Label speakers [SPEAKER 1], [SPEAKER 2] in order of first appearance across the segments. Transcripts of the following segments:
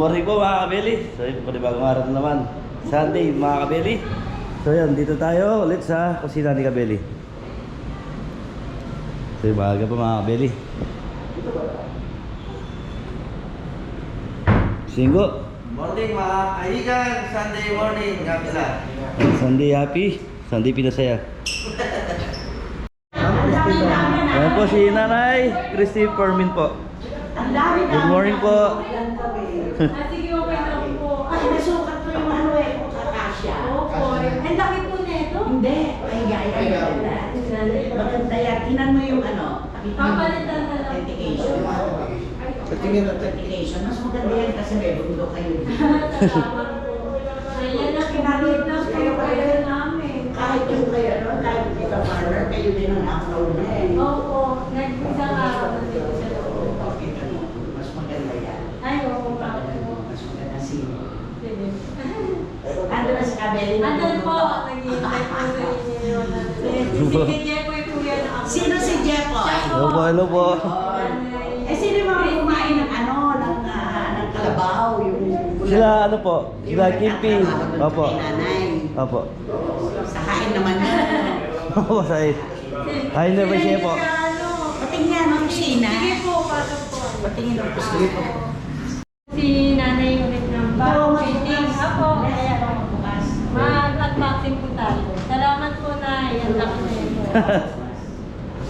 [SPEAKER 1] morning po mga kabeli. So yun, panibagong araw na naman. Sunday mga kabeli. So yun, dito tayo ulit sa kusina ni kabeli. So yun, maaga pa mga kabeli. Singgo.
[SPEAKER 2] Morning mga kaibigan, Sunday morning, kapila.
[SPEAKER 1] Sunday happy. Sunday pinasaya. Ayan po si Nanay Christy Permin po. Good morning po.
[SPEAKER 3] Sige, okay lang po.
[SPEAKER 4] Ay, nasukat ko yung ano eh, kung kakasya.
[SPEAKER 3] Opo. Ang laki po nito.
[SPEAKER 4] Hindi. Ay, ay, ay, maganda. Maganda yan. Tinan mo yung ano.
[SPEAKER 3] Papalitan na lang.
[SPEAKER 4] Authentication. Patingin authentication. Mas maganda yan kasi may bundok kayo.
[SPEAKER 3] Salamat po. Ayan na, pinanood na kayo kayo namin.
[SPEAKER 4] Kahit yung kayo, no? Kahit hindi ka farmer, kayo din ang upload na eh.
[SPEAKER 3] Opo. Nag-isang araw nandito sa loob.
[SPEAKER 4] Pakita mo. Mas maganda yan.
[SPEAKER 3] Ay, oo nga po.
[SPEAKER 4] Mas maganda sino.
[SPEAKER 3] Sige.
[SPEAKER 4] Ando na si Kabeli.
[SPEAKER 3] Andun po, naghihintay po sa inyo. Sige, Jeffoy po yan ako.
[SPEAKER 4] Sino si?
[SPEAKER 3] Siya
[SPEAKER 1] Hello po, hello po.
[SPEAKER 4] Eh, sino yung mga kumain ng ano, ng, ah, ng kalabaw, yung...
[SPEAKER 1] Sila ano po? Sila Kimpi. Opo. Opo.
[SPEAKER 4] Sa kain naman yan.
[SPEAKER 1] Opo, sa Kain na ba siya po?
[SPEAKER 4] Patingin ang kusina.
[SPEAKER 3] Sige po, pasok po.
[SPEAKER 4] Patingin ang kusina.
[SPEAKER 3] Si nanay painting. Ako, mag-unboxing po tayo. Salamat po na yan laki na ito.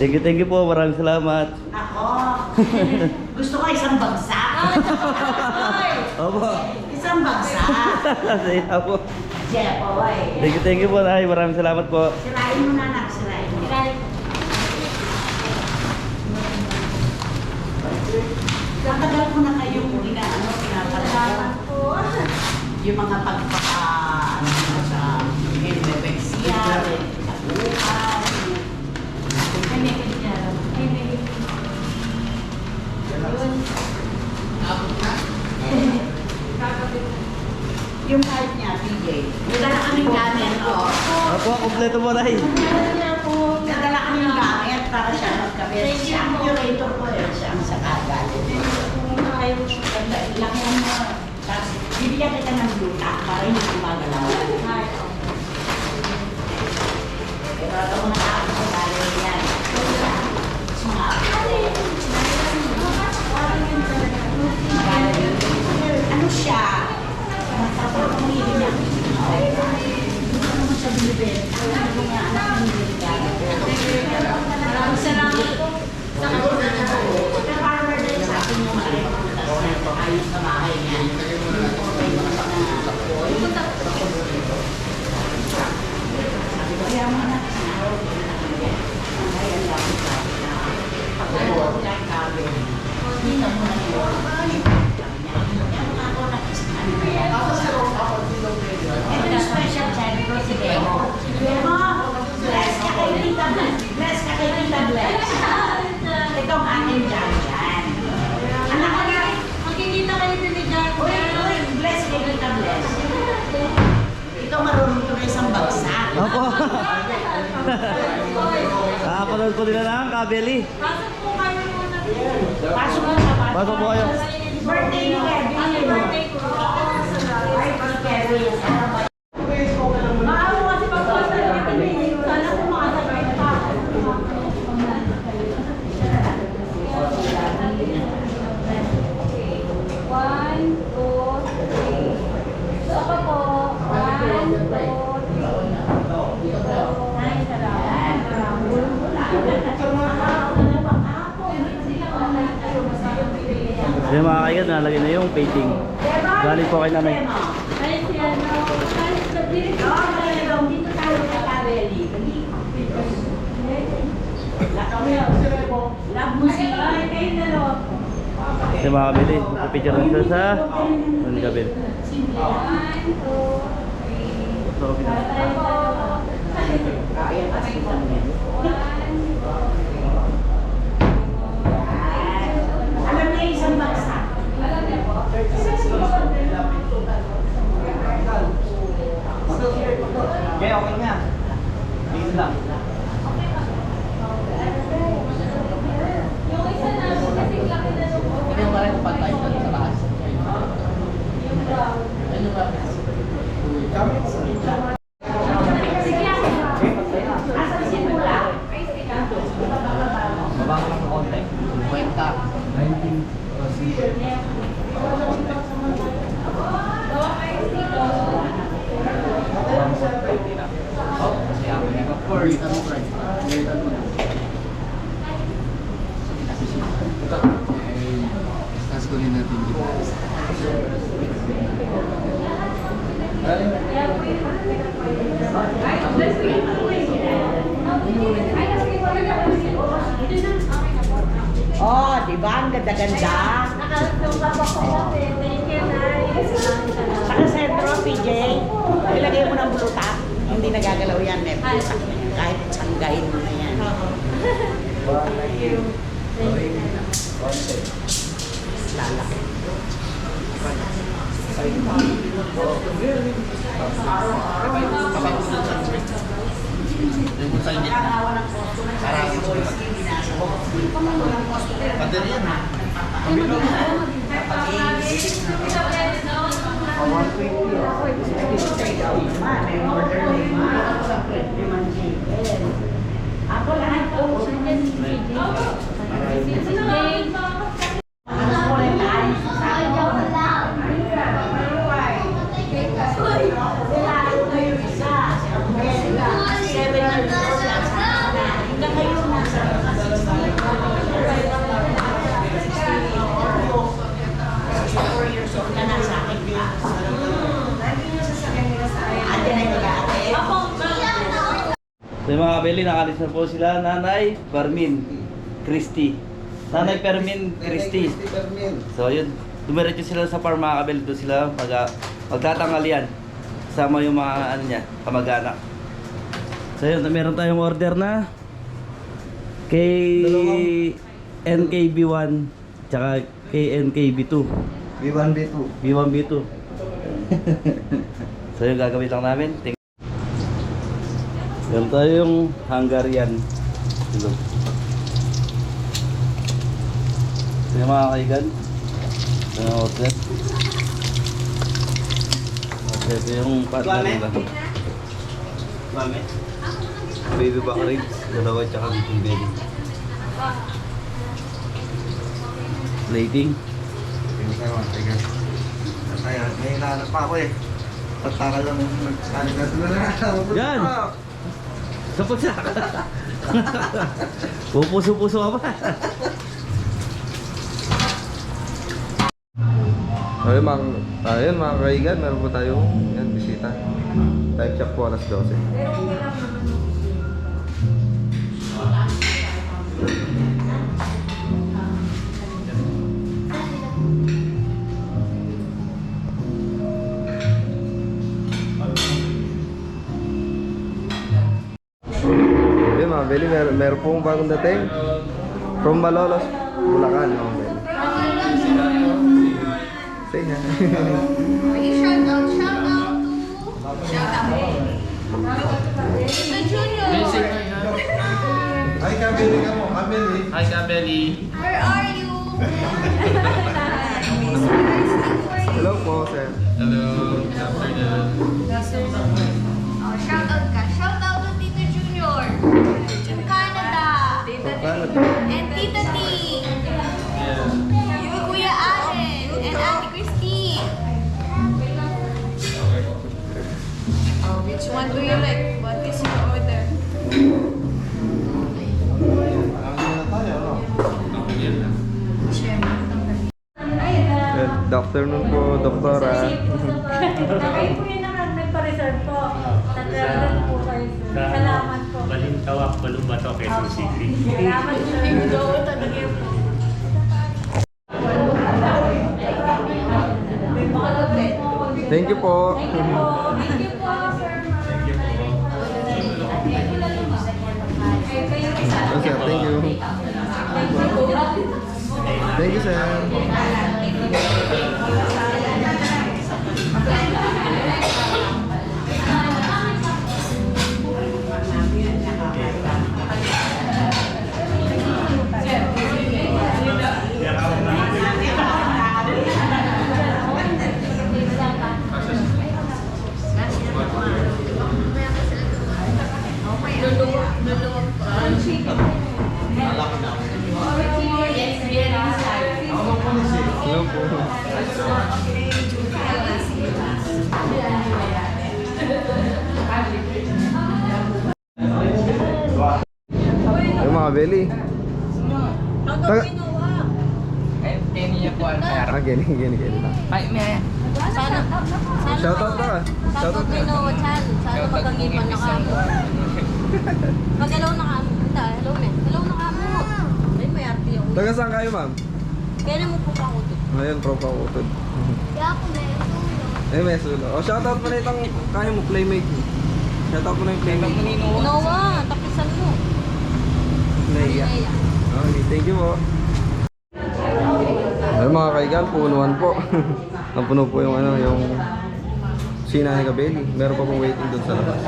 [SPEAKER 1] Thank you, thank you po. Maraming salamat.
[SPEAKER 4] Ako. Gusto ko isang bagsak.
[SPEAKER 3] Ay!
[SPEAKER 1] Opo.
[SPEAKER 4] Isang bagsak.
[SPEAKER 1] Saya po.
[SPEAKER 4] Jeffoy.
[SPEAKER 1] Thank you, thank you po. Ay, maraming salamat po.
[SPEAKER 4] Sirain mo na anak, sirain mo.
[SPEAKER 3] Right.
[SPEAKER 4] Matagal ko na kayong inaano, pinapalala. Yung mga pagpaka, ano sa Helvetia, sa buhay.
[SPEAKER 3] Ay, may kanya. Ay, may Yun.
[SPEAKER 4] Yung kahit niya, PJ. Nadala kaming gamit, oh.
[SPEAKER 1] Opo, kompleto mo na
[SPEAKER 3] po.
[SPEAKER 4] Nadala kaming gamit para siya magkabit. Siya ang curator ko eh. Siya ang sakagal.
[SPEAKER 3] Ayaw siya.
[SPEAKER 4] Ganda, ilang yan mo. Bibigyan kita ng luta para hindi gumagalaw.
[SPEAKER 3] Ay,
[SPEAKER 4] Pero ito mga tao ko galing yan. Tapos mga Magaling. Ano siya? Matapos kung hindi niya. Hindi ko naman siya binibenta. Ano ko nga anak ng binibenta.
[SPEAKER 3] Maraming salamat po. Sa kanya.
[SPEAKER 4] Sa farmer din sa akin yung mga ayos na bahay niya. May mga pangapoy. Sabi ko, kaya mga anak na. Ayan lang ang sabi na. Pagkakas lang sabi. Dito mo na yun. Yan mga ako na ano ba yan? Ito yung special child ko si Demo. Demo, bless ka kay Tita Bless. Bless ka kay Tita Bless. Ito ang aking dyan dyan. Anak ko na.
[SPEAKER 3] Makikita kayo din ni Jan.
[SPEAKER 4] Uy, uy, bless kay Tita Bless. Ito marunong ito na isang bagsak.
[SPEAKER 1] Opo. Nakapanood ko nila ng kabeli.
[SPEAKER 3] Pasok po kayo muna.
[SPEAKER 4] Pasok mo sa pasok.
[SPEAKER 1] Po kayo.
[SPEAKER 4] Birthday ni Kevin.
[SPEAKER 3] Birthday ko.
[SPEAKER 4] Birthday Kevin.
[SPEAKER 3] Maawa kasi pag post na lang kami. Sana kung makasabay pa. One, two, three. Isa pa po. One, two, three. Ay, salamat.
[SPEAKER 1] Yung mga kaigan, nalagay na yung painting. Galing po kay nanay.
[SPEAKER 3] Ay, si ano. Ay, sabi.
[SPEAKER 4] Dito tayo sa Kabeli.
[SPEAKER 3] Love mo sila. Ay, kayo dalawa po.
[SPEAKER 1] Ito mga kabili, picture nito sa ano kabili. So,
[SPEAKER 3] Alam niya isang baksa.
[SPEAKER 2] Okay, okay nga. Please lang.
[SPEAKER 4] Ikaw ba rin patay doon sa taas? Ano ba?
[SPEAKER 3] Asan si Pula?
[SPEAKER 2] Mabang lang konti.
[SPEAKER 4] Kwenta. Kwenta mo, Fred. Kwenta mo.
[SPEAKER 5] Tapos kunin natin dito.
[SPEAKER 4] Oh, di ba? Ang ganda-ganda.
[SPEAKER 3] Thank you, Nay.
[SPEAKER 4] Saka sentro, PJ, ilagay mo ng bluta. Hindi nagagalaw yan, eh. Bluta. Kahit sanggahin mo na yan. Lalaki.
[SPEAKER 2] Yung sa init na.
[SPEAKER 4] Order na yung mga limang chicken. Ako lahat po.
[SPEAKER 1] Mga kabili, nakalis na po sila, Nanay Permin Christy. Nanay Permin Christy. So yun, dumiretso sila sa farm mga kabili, doon sila mag, magtatangalian. Kasama yung mga ano niya, kamag-anak. So yun, meron tayong order na kay NKB1 tsaka kay NKB2.
[SPEAKER 2] B1, B2.
[SPEAKER 1] B1, B2. so yung gagawin lang namin. Meron tayong Hungarian. Silog. Ito yung mga kaigan. Ito yung outlet. Okay, ito yung partner nila.
[SPEAKER 2] Mami.
[SPEAKER 1] Baby back ribs, dalawa tsaka beefing belly. Plating.
[SPEAKER 2] Kaya, may hinahanap pa ako eh. Pagtakal lang yung nagkaligas na na.
[SPEAKER 1] Yan! Sapot siya! Pupuso-puso ka pa.
[SPEAKER 5] Ayun mga, ayun mga kaigan, meron po tayong yan, bisita. Time check po alas 12. Ayun mga Beli, mer meron pong bagong dating. From Malolos, Bulacan mga Beli. Say hi.
[SPEAKER 6] Shout out, shout out to shout out to Junior.
[SPEAKER 2] Ay, kabili ka mo. Kabili.
[SPEAKER 7] Hi, Kabeli.
[SPEAKER 6] Where are you?
[SPEAKER 3] Thank you. Po.
[SPEAKER 5] Thank you po.
[SPEAKER 3] Thank you po. Thank you po, sir.
[SPEAKER 5] Oh, sir, thank you. Thank you, sir. Ay, mga belly. Taga... Ah, gini, gini, gini.
[SPEAKER 6] Sana, sana,
[SPEAKER 5] Shoutout ka. Shoutout ka.
[SPEAKER 6] kay Noah Chan. Sana magagipan na kamo. Hello na kamo. Hello me. Hello na kamo. Ay, may arte yung.
[SPEAKER 5] Taga saan kayo, ma'am?
[SPEAKER 6] Kaya mo po ako to.
[SPEAKER 5] Ngayon, tropa ko utod.
[SPEAKER 6] Kaya ako meron.
[SPEAKER 5] Eh, may sulo. O, shoutout mo na itong kaya mo, playmate mo. Shoutout mo na yung playmate mo.
[SPEAKER 6] Noah, tapisan mo.
[SPEAKER 5] Naiya.
[SPEAKER 6] Naiya.
[SPEAKER 5] Okay, thank you po. Ay, mga kaigan, punuan po. Ang puno po yung ano, yung sina ni Kabeli. Meron pa pong waiting doon sa labas.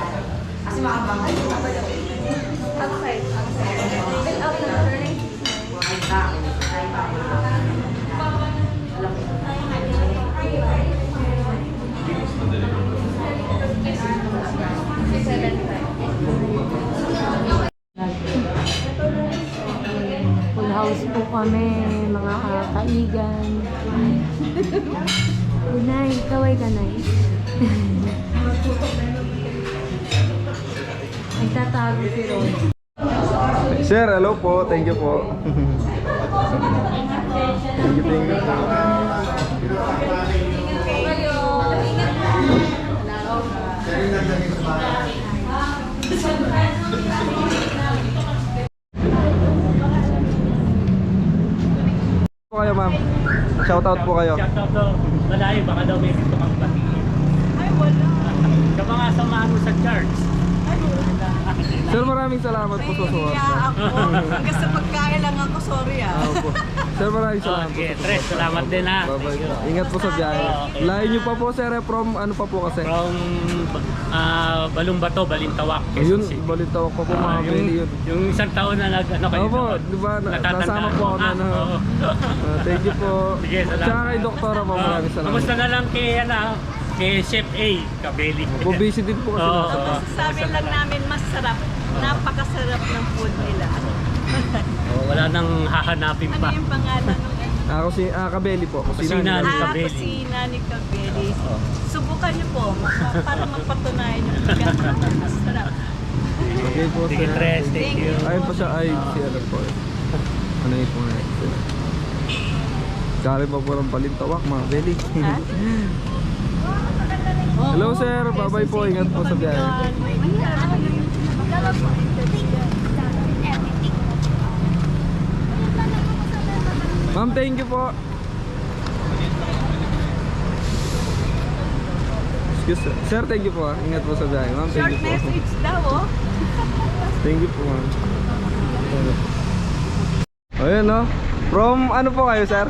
[SPEAKER 3] Full house po kami, mga uh, kaigan. Unay, kaway ka nay. Nagtatago si Ron.
[SPEAKER 5] Sir, hello po. Thank you po. thank you, thank you. Shoutout po kayo.
[SPEAKER 7] Shoutout daw. Malayo, baka daw may gusto kang batiin. Ay, wala. Sa mga samahan mo sa church.
[SPEAKER 5] Sir, maraming salamat po sa suwat.
[SPEAKER 4] ako. Hanggang sa pagkain lang ako, sorry ah.
[SPEAKER 5] Ah, po. Sir, maraming salamat po.
[SPEAKER 7] Okay,
[SPEAKER 5] sa
[SPEAKER 7] Tres,
[SPEAKER 5] suporta.
[SPEAKER 7] salamat din ha.
[SPEAKER 5] Bye-bye po. Ingat po sa biyahe.
[SPEAKER 7] Okay.
[SPEAKER 5] Layo niyo pa po, sir, eh, from ano pa po kasi?
[SPEAKER 7] From ah, Balumbato, Balintawak,
[SPEAKER 5] Ayun,
[SPEAKER 7] City.
[SPEAKER 5] balitawak pa po mga
[SPEAKER 7] Ah, yung,
[SPEAKER 5] yun.
[SPEAKER 7] yung isang taon na nag, ano kayo
[SPEAKER 5] Opo, di ba, na- nasama po ako na,
[SPEAKER 7] oo.
[SPEAKER 5] Ah, thank you po.
[SPEAKER 7] Sige, salamat.
[SPEAKER 5] Tsaka kay Doktora po, maraming salamat.
[SPEAKER 7] Kamusta na lang kay, ano, kay Chef A, Kabeli.
[SPEAKER 5] Po, busy din po kasi.
[SPEAKER 7] Oo.
[SPEAKER 4] Sabi lang namin masarap. Napakasarap ng food nila.
[SPEAKER 7] Oh, wala nang hahanapin
[SPEAKER 4] Ano
[SPEAKER 7] pa.
[SPEAKER 4] yung pangalan ng
[SPEAKER 5] Ah, kusi, ah, kabeli po.
[SPEAKER 7] Kusina ni
[SPEAKER 4] Ah,
[SPEAKER 7] Kabeli.
[SPEAKER 4] kusina ni Kabeli. Subukan niyo po ma- para magpatunayan yung ganun. Masarap.
[SPEAKER 5] Okay po,
[SPEAKER 7] Sige,
[SPEAKER 5] sir.
[SPEAKER 7] Tres, thank you.
[SPEAKER 5] Ayun pa siya, ay, si ano po. Ano yun po na yun? Galing pa po ng palintawak, mga belly. Hello, sir. Bye-bye po. Ingat po sa biyahe. Ma'am, thank you po. Excuse, sir. Sir, thank you po. ah. Ingat po sa biyahe. Ma'am, thank
[SPEAKER 4] Short
[SPEAKER 5] you po.
[SPEAKER 4] message daw oh.
[SPEAKER 5] Thank you po, ma'am. Ayun, no? From ano po kayo, sir?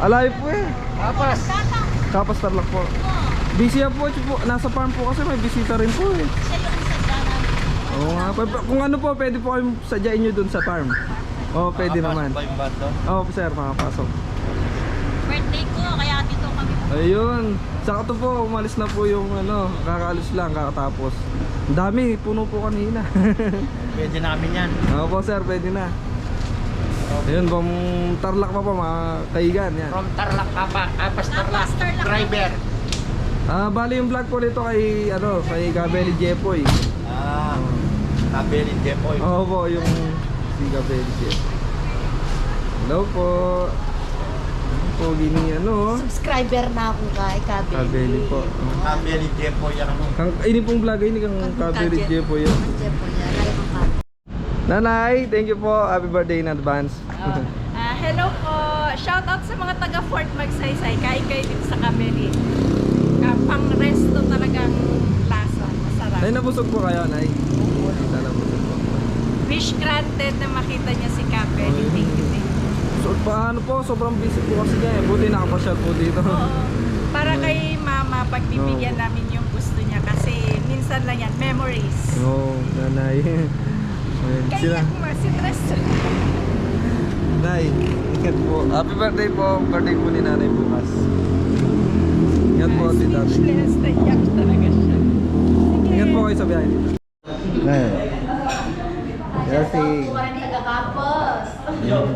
[SPEAKER 5] Alive po eh. Kapas. Kapas Tarlac po. Busy po, po. Nasa farm po kasi may bisita rin po eh. Oo nga. Kung ano po, pwede po kayong sadyain nyo dun sa farm. Oo, pwede naman. Oo, sir, makapasok.
[SPEAKER 6] Birthday ko, kaya dito kami.
[SPEAKER 5] Ayun. Sakto po, umalis na po yung ano, kakaalis lang, kakatapos. Ang dami, puno po kanina.
[SPEAKER 2] Pwede namin yan.
[SPEAKER 5] Oo po sir, pwede na. Ayun, bang tarlak pa po mga kaigan yan.
[SPEAKER 2] From Tarlac, Papa. Apas Tarlac. Driver.
[SPEAKER 5] Ah, bali yung vlog po nito kay ano, kay Gabeli Jepoy.
[SPEAKER 2] Ah, Kabeli Jepoy.
[SPEAKER 5] Oo po, yung Gabeli Jepoy. Hello po. pogi ni ano. oh.
[SPEAKER 3] Subscriber na ako kay Kabeli.
[SPEAKER 5] Kabeli po.
[SPEAKER 2] Kabeli Jepo yan ano.
[SPEAKER 5] Kang, ini pong vlog ini kang Kabeli Jeff po yun.
[SPEAKER 3] Jeff po yan. Kong Kabeli.
[SPEAKER 5] Nanay, thank you po. Happy birthday in advance.
[SPEAKER 8] Ah, hello po. Shout out sa mga taga Fort Magsaysay. Kain kayo dito sa Cameli. Ah, pang resto talagang lasa. Masarap.
[SPEAKER 5] Nay, nabusog po kayo, Nay.
[SPEAKER 8] Wish granted na makita niya si Cameli. Thank you, thank you.
[SPEAKER 5] So, paano po? Sobrang busy po kasi niya eh. Buti nakapasyal po dito.
[SPEAKER 8] Oo. Para kay mama, pagbibigyan namin yung gusto niya kasi minsan lang yan, memories.
[SPEAKER 5] Oo, nanay. Ayun, sila.
[SPEAKER 8] Kaya kung masitress.
[SPEAKER 5] Nay, ingat po. Happy birthday po. Birthday po ni nanay bukas. Ingat po, tita.
[SPEAKER 8] Speechless, naiyak talaga siya.
[SPEAKER 5] Ingat po kayo sa biyahe.
[SPEAKER 2] Ngayon. Kasi
[SPEAKER 3] Tagakapos.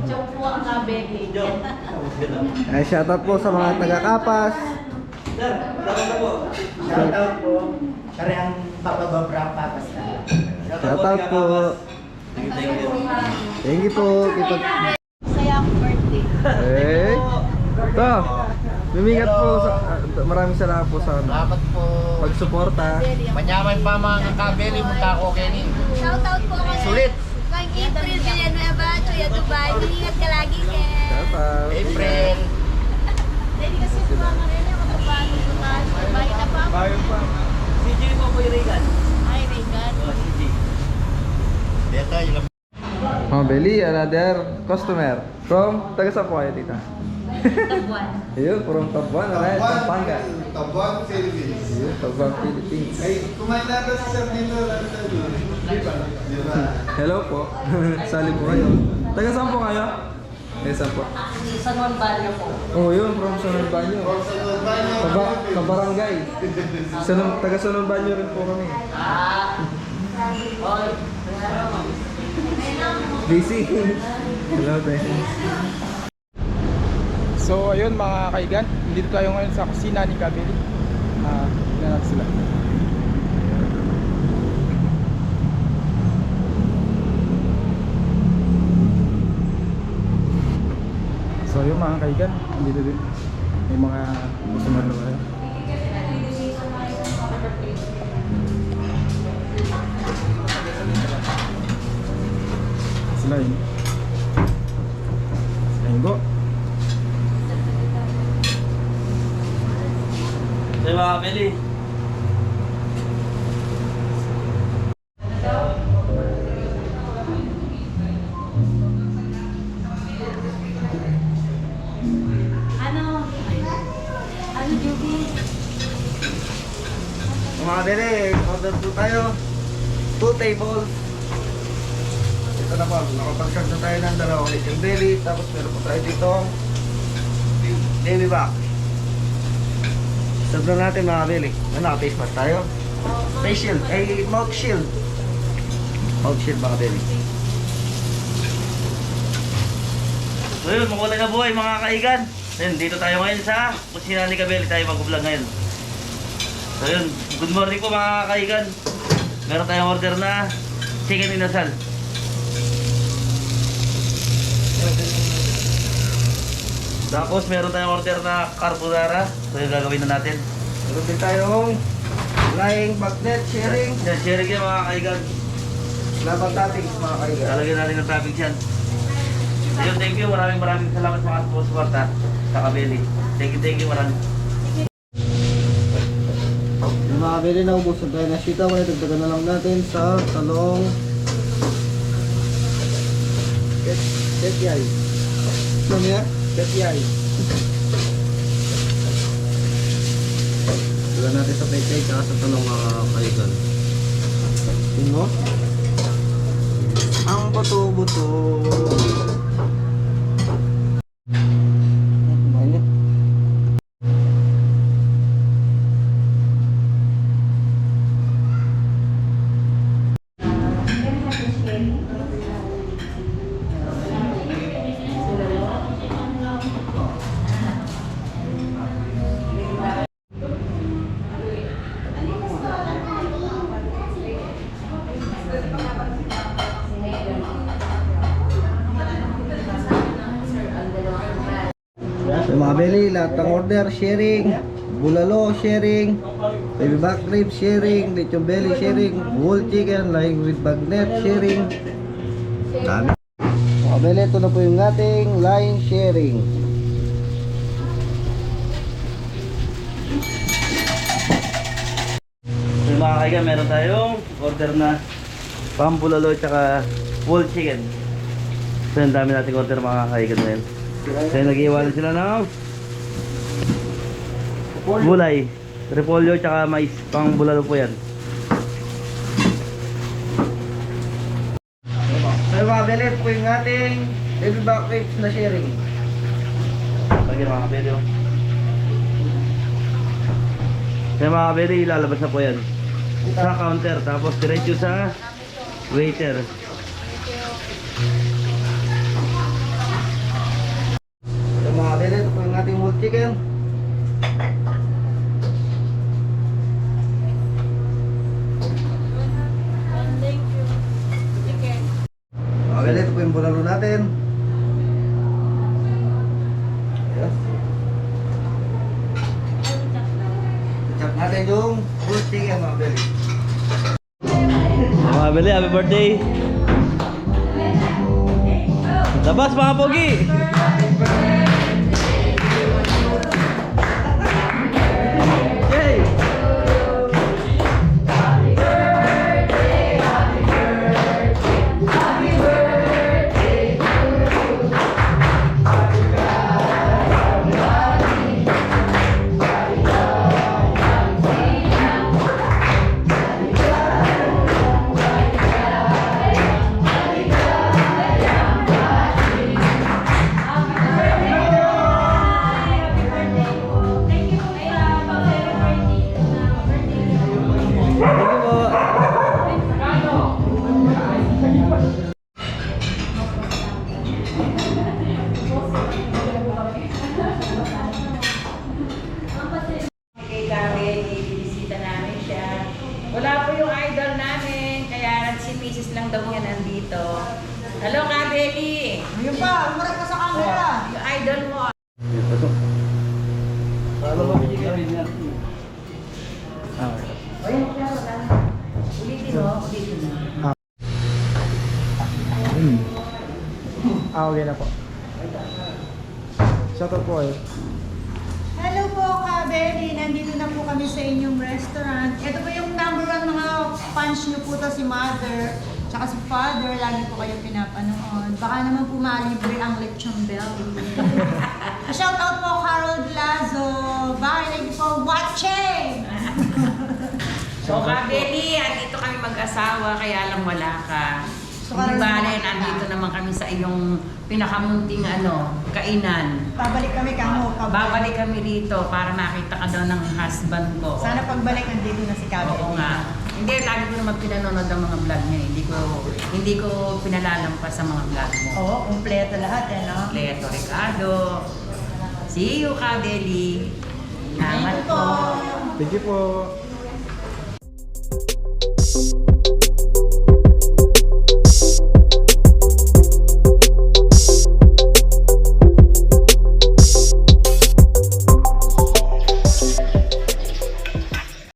[SPEAKER 3] Chok po ang Kabeli.
[SPEAKER 2] ay shoutout po sa mga taga-kapas.
[SPEAKER 1] Shoutout po.
[SPEAKER 4] Karyang babababra pa basta.
[SPEAKER 2] Shoutout po.
[SPEAKER 1] Thank you, thank you.
[SPEAKER 2] Thank you po. Kita
[SPEAKER 3] Saya akong birthday.
[SPEAKER 5] Eh. Ito. Lumingat po. Sa, ah, maraming salamat po sa ano,
[SPEAKER 4] Salamat po.
[SPEAKER 5] pagsuporta.
[SPEAKER 4] Manyaman pa mga kabeli mo kako Kenny.
[SPEAKER 6] Shoutout po kay
[SPEAKER 4] Sulit.
[SPEAKER 6] kay April Villanueva, Chuya Dubai. Ingat ka lagi, Ken.
[SPEAKER 5] Shoutout.
[SPEAKER 4] April.
[SPEAKER 6] Dahil kasi rin ako sa bago sa bago. Bahay na pa.
[SPEAKER 5] Bayan pa.
[SPEAKER 1] CJ po po yung Regan.
[SPEAKER 6] Ay, Regan.
[SPEAKER 1] Oh, CJ.
[SPEAKER 4] Dito yung
[SPEAKER 5] Oh, Beli, another customer. From, taga saan po kayo, tita?
[SPEAKER 6] Tabuan.
[SPEAKER 5] Ayun, from Tabuan, alright, Pampanga.
[SPEAKER 2] Tabuan, Philippines.
[SPEAKER 5] Ayun, Tabuan, Philippines.
[SPEAKER 2] Ay, kumain na si Sir dito. Di ba? Di ba?
[SPEAKER 5] Hello po. Sali po kayo. Taga saan po kayo? Eh, saan po?
[SPEAKER 3] San Juan Barrio po.
[SPEAKER 5] Oh, yun, from Sanon Banyo. Kaba, kabarangay. Sanon, taga Sanon Banyo rin po kami. Busy. Hello, te.
[SPEAKER 9] So ayun mga kaigan, dito tayo ngayon sa kusina ni Kabeli. Ah, tingnan natin sila. So yun mga kaigan, dito din. May mga customer na tayo. Sila yun. Sila yun go.
[SPEAKER 1] Mga Beli.
[SPEAKER 3] Ano? Ano, Juby?
[SPEAKER 2] Mga bere, order po tayo. Two tables. Ito na po, nakapag-serve na tayo ng dalawang little belly. Tapos meron po tayo dito baby back. Na natin mga belly. Ano, naka-face mask tayo? Face shield, ay mouth shield. Mouth shield mga belly.
[SPEAKER 1] So yun, makulay na buhay mga kaigan. Ayun, dito tayo ngayon sa kusina ni Kabeli tayo mag-vlog ngayon. So yun, good morning po mga kaigan. Meron tayong order na chicken inasal. Tapos meron tayong order na carbonara. So yun gagawin na natin.
[SPEAKER 2] Meron din tayong flying bagnet sharing.
[SPEAKER 1] Yan, sharing yan mga kaigan.
[SPEAKER 2] Laban toppings mga kaigan.
[SPEAKER 1] Lalagyan natin ng toppings yan. So yun, thank you. Maraming maraming salamat sa mga sponsor ha, sa Kabeli. Thank you, thank you. Maraming.
[SPEAKER 2] Yung mga bere na ubusan tayo na sitaw, wala dagdagan na lang natin sa talong Ket Ketyay. Ano niya? Ketyay. Dagdagan natin sa petyay tsaka sa talong mga kaigan. Tingno? Ang buto-buto. Order, sharing. Bulalo, sharing. Baby back rib, sharing. Lechon belly, sharing. Whole chicken, lying with bagnet, sharing. Dami. Mga belly, ito na po yung ating line sharing.
[SPEAKER 1] So mga kaigan, meron tayong order na pampulalo at saka whole chicken. So ang dami nating order mga kaigan ngayon. So nag-iwala sila ng gulay, repolyo at saka mais. Pang bulalo po yan.
[SPEAKER 2] So mga belly, ito po yung ating baby back ribs na sharing.
[SPEAKER 1] Lagyan mga kabeli oh. Kaya mga kabeli, ilalabas na po yan. Sa counter, tapos diretso sa waiter.
[SPEAKER 2] Po yung
[SPEAKER 10] idol namin, kaya si Mrs. lang daw niya nandito. Hello, Kabeli!
[SPEAKER 11] Ayun pa, umarap ka sa camera.
[SPEAKER 10] Yung idol mo.
[SPEAKER 1] Paano ba binigyan niya?
[SPEAKER 10] Ulitin mo, ulitin mo.
[SPEAKER 9] Ah, okay na po. Shoutout po kayo.
[SPEAKER 11] Hello po, Kabeli. Nandito na po kami sa inyong restaurant. Ito po yung number one mga fans nyo po to si Mother. Tsaka si Father, lagi po kayo pinapanood. Baka naman po malibre ang lechon bell. Shout out po Harold Lazo. Bye, thank you for watching!
[SPEAKER 10] So, Kabeli, andito kami mag-asawa, kaya lang wala ka.
[SPEAKER 11] So,
[SPEAKER 10] Hindi
[SPEAKER 11] karoon
[SPEAKER 10] bale, nandito naman kami sa iyong pinakamunting ano, kainan.
[SPEAKER 11] Babalik kami kamo.
[SPEAKER 10] Babalik kami rito para makita ka daw ng husband ko.
[SPEAKER 11] Sana pagbalik nandito na si Kabeli.
[SPEAKER 10] Oo nga. Hindi, lagi ko naman pinanonood ang mga vlog niya. Hindi ko, hindi ko pinalalampas sa mga vlog mo.
[SPEAKER 11] Oo, kumpleto lahat eh, no?
[SPEAKER 10] Leto Ricardo. See you, Kabeli. Salamat
[SPEAKER 11] Thank you po.
[SPEAKER 10] po.
[SPEAKER 9] Thank you po.